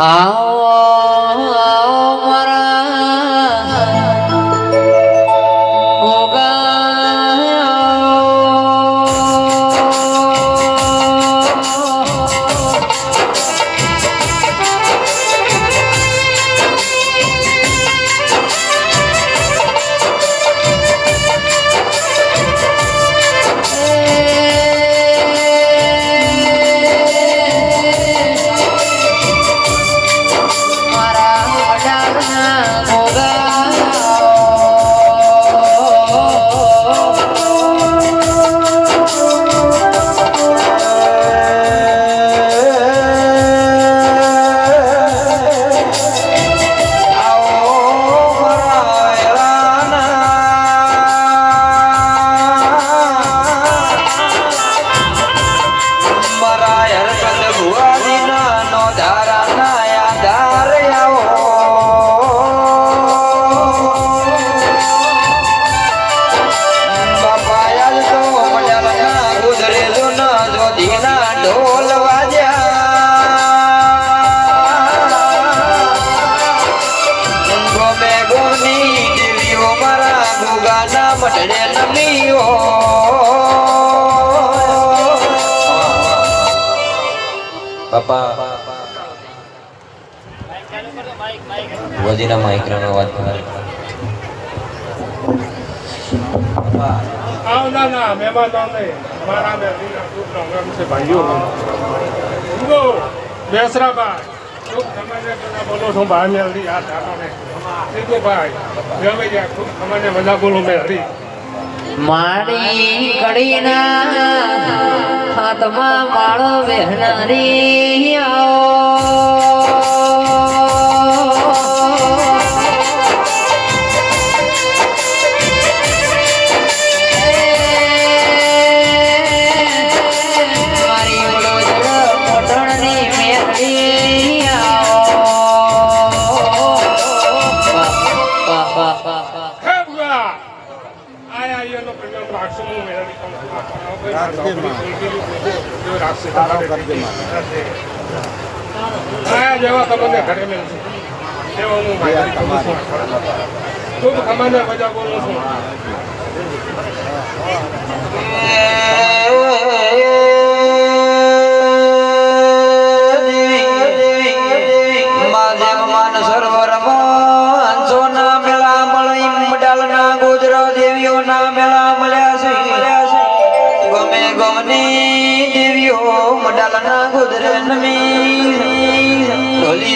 આવો બાપા. માઇક માઇક્રોનો વાત કરે. આવનારા મહેમાનોને મારા પ્રોગ્રામ છે ભાઈઓ. ખૂબ તમને બધા બોલો છું ભાઈ મેલડી આ ધારાને સીધુભાઈ રમૈયા ખૂબ તમને બધા બોલો મેલડી મારી કડીના હાથમાં માળો વહેનારી મારી તારો કરજે. આયા જેવા તમને ઘરે મળશે તેવા હું ખૂબ મજા બોલું છું.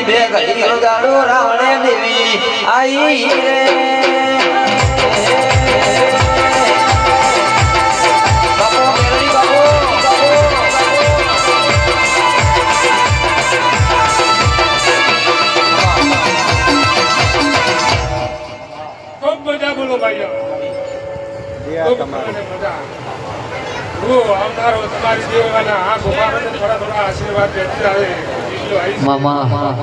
બે ઘડી ગાડો રાવણે દેવી. આઈ રે. બોલો ભાઈઓ તમારી. દેવાના આ ગોપાળને થોડા થોડા આશીર્વાદ દેતી આવે મામા.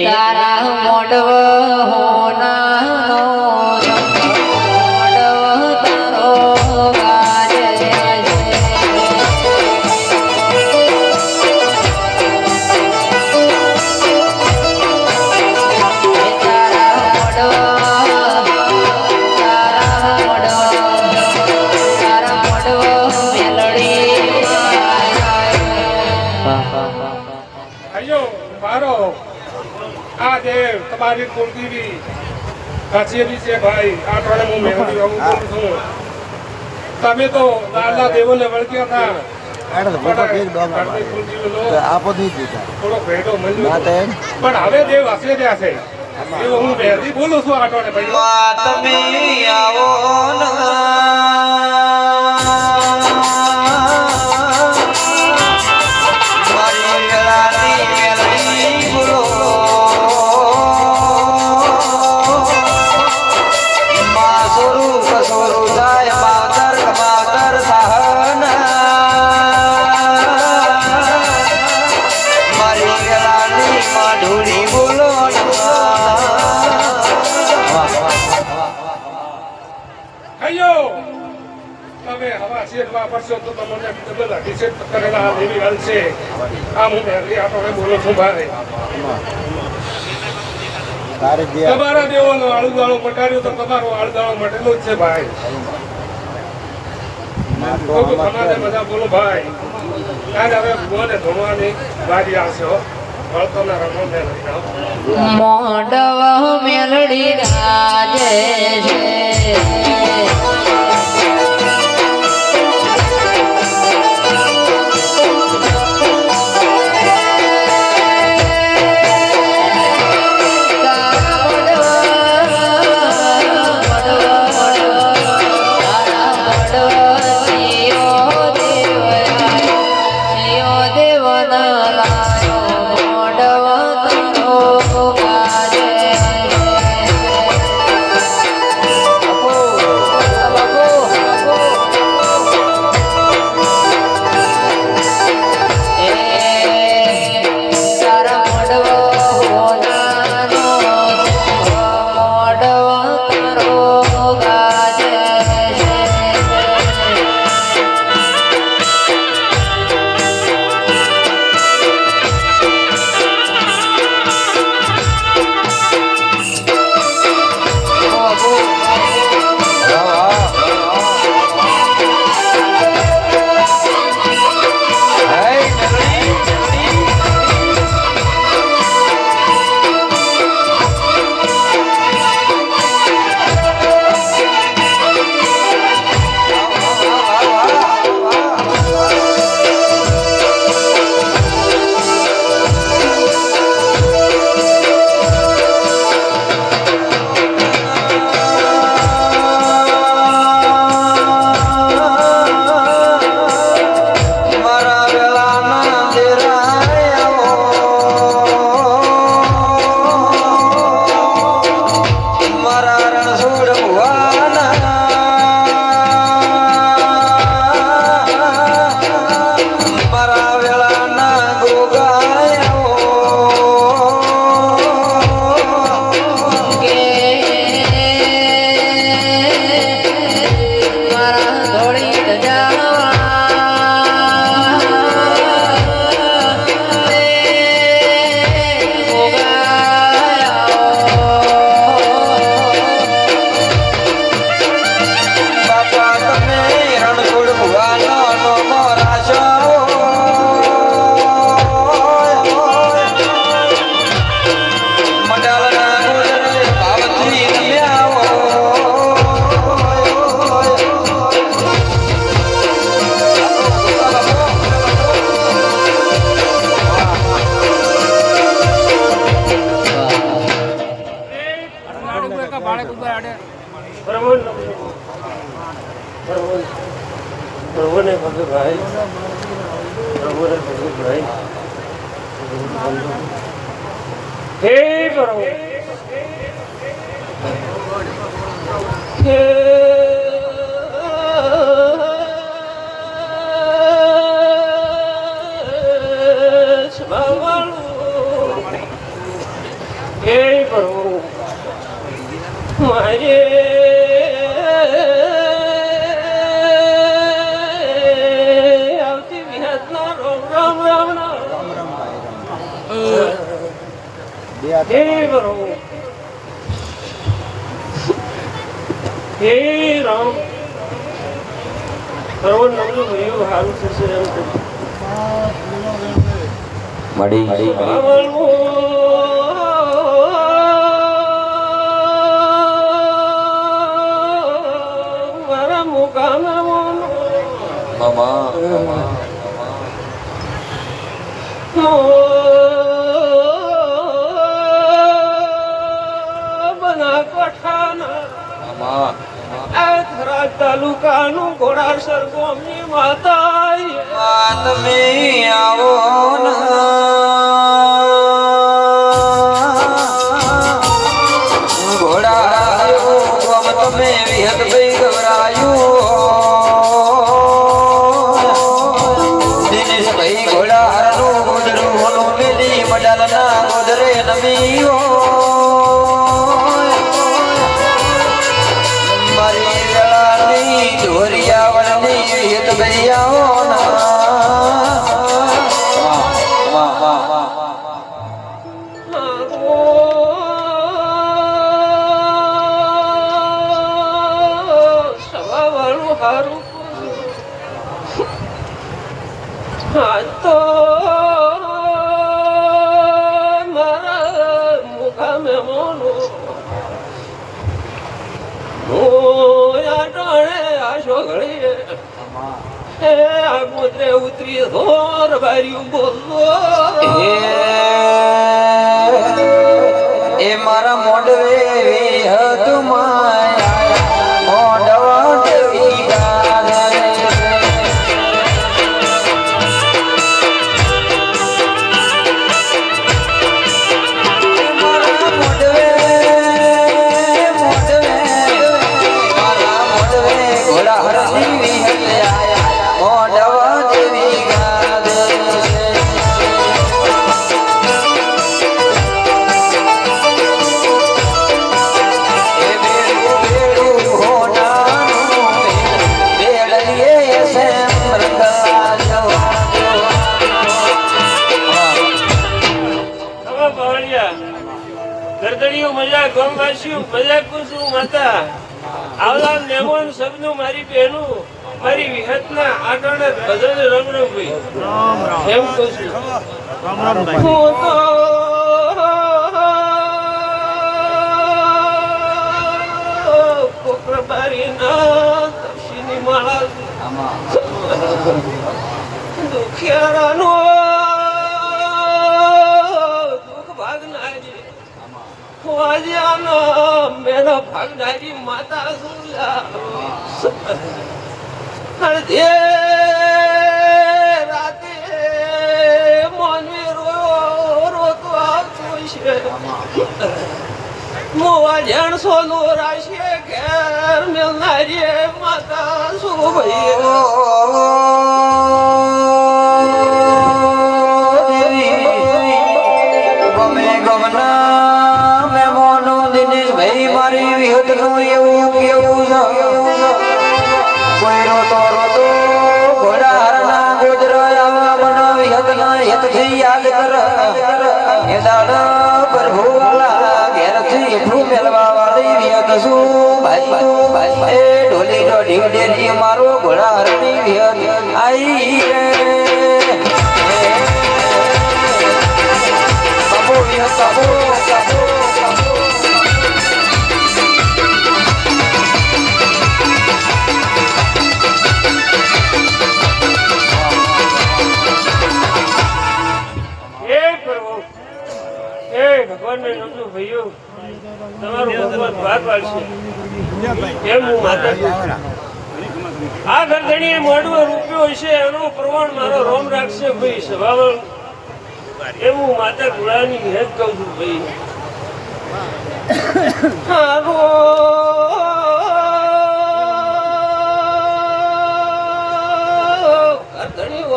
તારા મોડવ કચેરી છે ભાઈ આઠવાડે હું મેળવી આવું છું તમે તો દાદા દેવોને વળગ્યા હતા પણ હવે દેવ હસે રહ્યા છે હું બોલું છું આઠવાડે ભાઈ તમે આવો હાલ છે. આ હું આપણે બોલો છું ભાઈ તારે જે તમારા દેવાનો આળુદાણો પટાર્યો તો તમારો આળુદાણો મટેલો જ છે ભાઈ. આમાં તમારે બધા બોલો ભાઈ. કાંઈ હવે બોલે ધોવાની વારી આવશે હો. મોડવ મેલડી રાજે છે. હે પ્રભુ હે રામ. સર્વ નમલું ભયું હારું થશે એમ મારા મુકામાં બનાસકાંઠાના આ થરા તાલુકાનું ઘોડાસર ગામની માતા માં તમે આવો ના. মাথার উপর হয়তো মুখামে মনো সগড়িয়ে সমুদ্রে উতরিয়ে ধর বাড়ি বলল এ মারা মডরে তোমার કોકરબારીના તપસીની માળા દુખિયારાનો દુઃખ ભાગનારી વાજ્યાનો મેનો ભાગનારી માતા સુલા અડધે મોવા જણ સોનું રાશે ઘેર મિલનારી માતા સુખ ભાઈ ઢોલી દેજી મારો ઘોડા હરની વિહત આઈ. હે પ્રભુ, હે ભગવાનને નમજો ભાઈઓ, તમારું ભગવાન ભાગ પાડશે એમ હું માતા. આ ગરદણીએ મોઢું રૂપિયો છે એનું પ્રમાણ મારો રોમ રાખશે ભાઈ એમ હું માતા ગુળાની હેત કહું છું ભાઈ.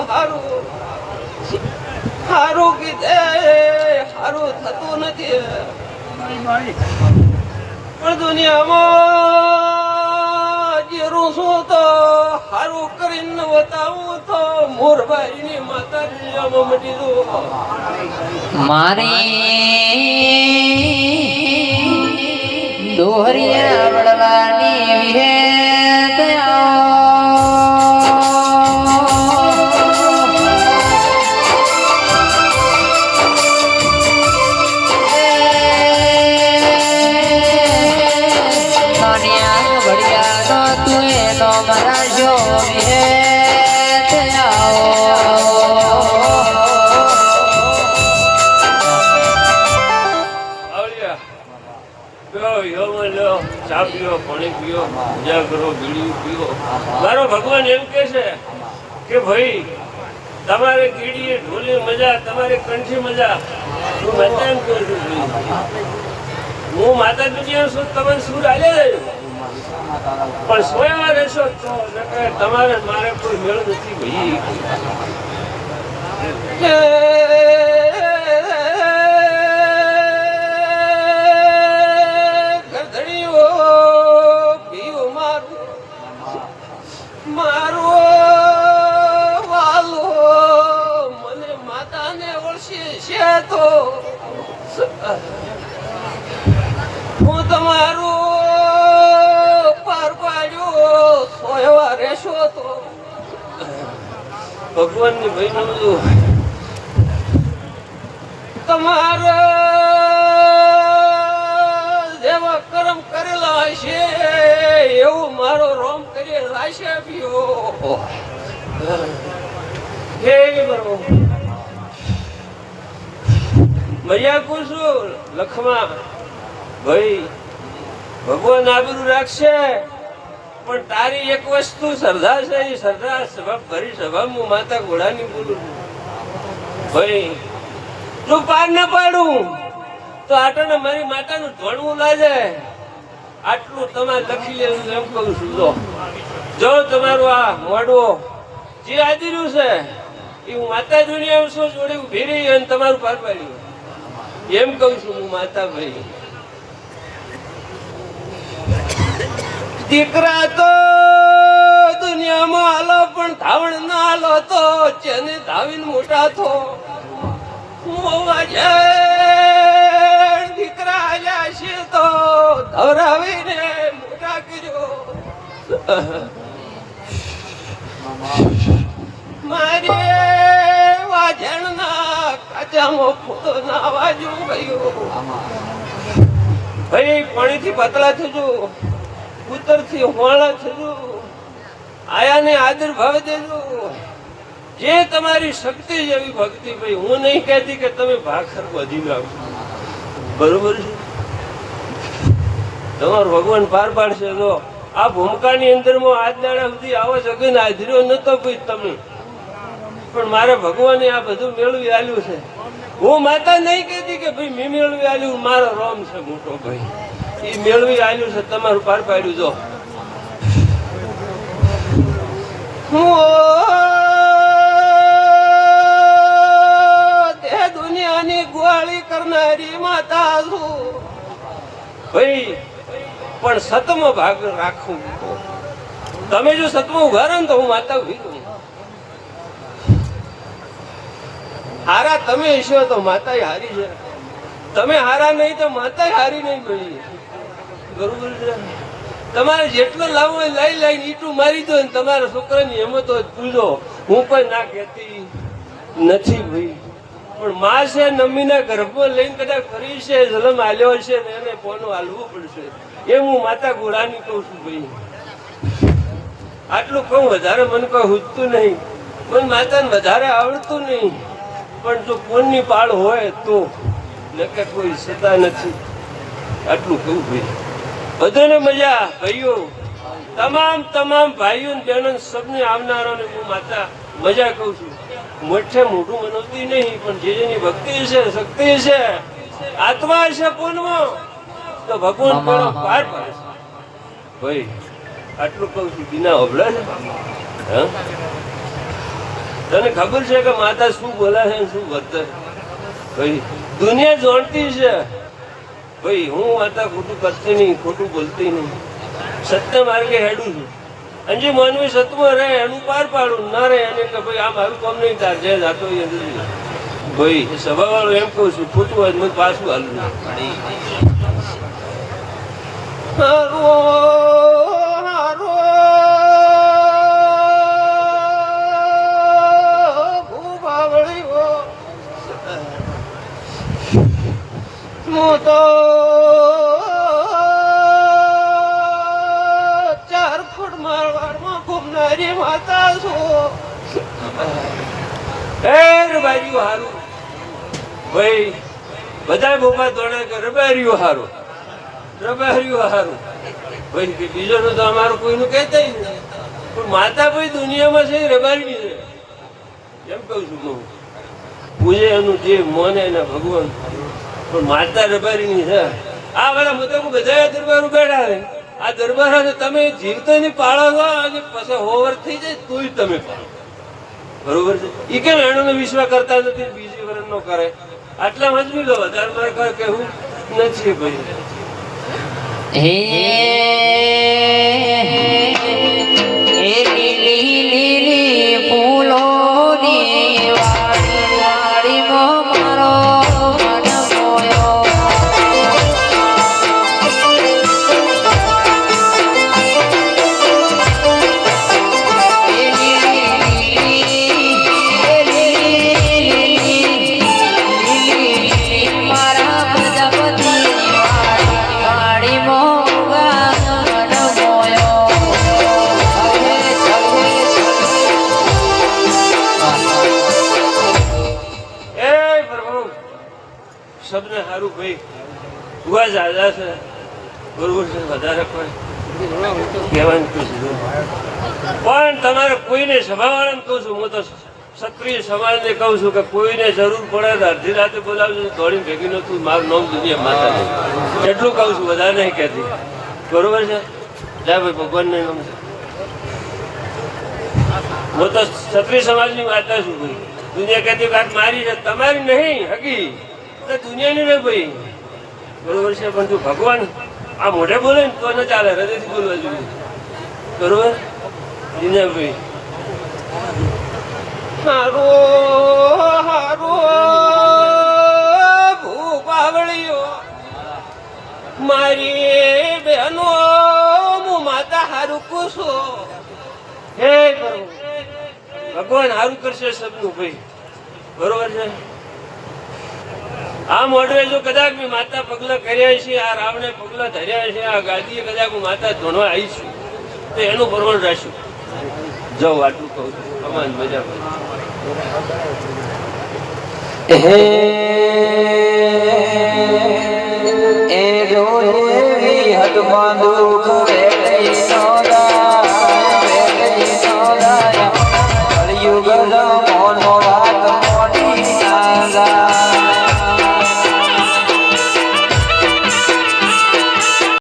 હારું. હારું કીધે, હારું થતું નથી. પણ દુનિયામાં જેરું શું તો? હારું કરીને બતાવું તો મોરબાઈની માતા દુનિયામાં મટી દઉં મારી દોહરિયા આવડવાની વિહેત મારો ભગવાન એમ કે છે કે ભાઈ, તમારે કીડીએ ઢોલી મજા, તમારે કંઠી મજા. હું મજા એમ કહું છું હું માતા દુનિયા છું તમે સુર આલે પણ સોયા રહેશો તો તમારે મારે કોઈ મેળ નથી ભાઈ. છે તો હું તમારું પાર પાડ્યો સોયવા રહેશો તો. ભગવાનની ભાઈ તમારા જેવા કર્મ કરેલા હશે એવું મારો રોમ કરી લાશે પીઓ હે મજા કુશું લખમાં ભાઈ, ભગવાન આબરૂ રાખશે, પણ તારી એક વસ્તુ શ્રદ્ધા છે, એ શ્રદ્ધા સભા ભરી સભા હું માતા ઘોડાની બોલું ભાઈ, તું પાર ના પાડું. તો આટાને મારી માતાનું ધોણવું લાગે આટલું તમારે લખી લેવું એમ કહું છું. જો જો તમારું આ મોડવો જે આદિર્યું છે, એ હું માતા દુનિયા શું જોડે ઊભી રહી અને તમારું પાર પાડ્યું. એમ કહું છું હું માતા ભાઈ દીકરા તો દુનિયામાં આલો પણ ધાવણ ના આલો તો જેને ધાવીને મોટા થો. દીકરા મોટા કર્યો. મારે વાજણના કાચામાં ફૂલો ના વાજુ ગયો ભાઈ, પાણીથી પતલા થજો ઉત્તરથી હોળા થજો આયાને આદર ભાવ દેજો. જે તમારી શક્તિ જેવી ભક્તિ, ભાઈ, હું નહીં કહેતી કે તમે ભાખર વધી લાવો બરોબર છે? તમારો ભગવાન પાર પાડશે. તો આ ભૂમકાની અંદરમાં આજ દાડા સુધી આવો જગન હાજર્યો નતો કોઈ તમે. પણ મારે ભગવાને આ બધું મેળવી આલ્યું છે. હું માતા નહીં કહેતી કે ભાઈ મેં મેળવી આલ્યું, મારો રોમ છે મોટો ભાઈ. એ મેળવી આલ્યું છે, તમારું પાર પાડ્યું, જો. હું દુનિયાની ગોળી કરનારી માતા છું. ભાઈ, પણ સતમો ભાગ રાખું. તમે જો સતમો ઊભા રહો ને તો હું માતા ઊભી રહું હારા તમે હશો તો માતા હારી છે. તમે હારા નહીં તો માતા હારી નહીં મળી. બરોબર છે? તમારે જેટલો લાવવો હોય લઈ લઈને ઈટું મારી દો ને તમારા છોકરાની હિંમત પૂજો હું પણ ના કહેતી નથી ભાઈ. પણ માં છે નમીના ગર્ભમાં લઈને કદાચ કરી છે, જલમ આલ્યો છે ને એને પોનું હાલવું પડશે. એમ હું માતા ઘોડાની કહું છું ભાઈ. આટલું કહું, વધારે મને કોઈ હુજતું નહીં. પણ માતાને વધારે આવડતું નહીં. પણ જો કોણની પાળ હોય તો નકે કોઈ સતા નથી. આટલું કહું ભાઈ બધાને મજા ભાઈઓ. તમામ તમામ ભાઈઓ ને બહેનો સબને આવનારાને હું માતા મજા કહું છું. મોઠે મોઢું મનાવતી નહીં પણ જે જેની ભક્તિ છે શક્તિ છે આત્મા છે પૂર્ણમાં તો ભગવાન પણ પાર પાડે ભાઈ આટલું કહું છું બિના અભળા છે હા? તને ખબર છે કે માતા શું બોલે છે શું વર્તે ભાઈ દુનિયા જોણતી છે. ભાઈ હું માતા ખોટું કરતી નહીં ખોટું બોલતી નહીં. સત્ય માર્ગે હેડું છું. અને જે માનવી સત્યમાં રહે એનું પાર પાડું. ના રહે એને કે ભાઈ આ મારું કામ નહીં તાર જે જાતો એ. ભાઈ સભા વાળો એમ કહું છું ખોટું હોય મને પાછું હાલું. હું ચાર ફૂટ મારવાડમાં ઘૂમનારી માતા છું. એ રબાર્યું હારું. ભાઈ બધા બોપા દોડે કે રબાર્યું હારું. રબાર્યું હારું. ભાઈ, કે બીજોનું તો અમારું કોઈનું કહેતા નહીં. પણ માતા ભાઈ દુનિયામાં છે રબારી છે. એમ કહું છું હું પૂજે એનું જે મન એને ભગવાન. પણ માતા રબારીની છે આ બધા મુદ્દા બધા દરબાર બેઠા છે આ દરબાર તમે જીવતો ની પાળો છો અને પછી હોવર થઈ જાય તોય તમે પાળો બરોબર છે એ કેમ એનો વિશ્વાસ કરતા નથી બીજી વરણ નો કરે આટલા મજબૂત લો વધારે મારે કહેવું નથી ભાઈ હે પણ તમારે કોઈને સભાવાળાને કહું છું, હું તો ક્ષત્રિય સમાજને કહું છું કે કોઈને જરૂર પડે તો અડધી રાતે બોલાવજો, દોડીને ભેગી નતું મારું નોમ દુનિયા માતા એટલું કહું છું, વધારે નહીં કહેતી. બરોબર છે? જા ભાઈ, ભગવાનને નામ હું તો ક્ષત્રિય સમાજની માતા છું ભાઈ. દુનિયા કહેતી વાત મારી છે, તમારી નહીં હકી દુનિયાની નહીં ભાઈ. બરોબર છે, પણ તું ભગવાન આ મોઢે બોલે ને તો ન ચાલે, હૃદયથી બોલવા જોઈએ બરોબર? દિનેશભાઈ હારો હારો, ભૂપાવળીઓ. મારી બહેનો, હું માતા હારું કુશો હે ભગવાન હારું કરશે સબનું ભાઈ. બરોબર છે? આ મોઢવે જો કદાચ મેં માતા પગલા કર્યા છે, આ રાવણે પગલા ધર્યા છે, આ ગાદીએ કદાચ હું માતા ધોણવા આવી છું, તો એનું પ્રમાણ રાખ્યું. જાઉં આટલું કહું અમાન મજા હે, એ જો એવી હદમાં દુઃખ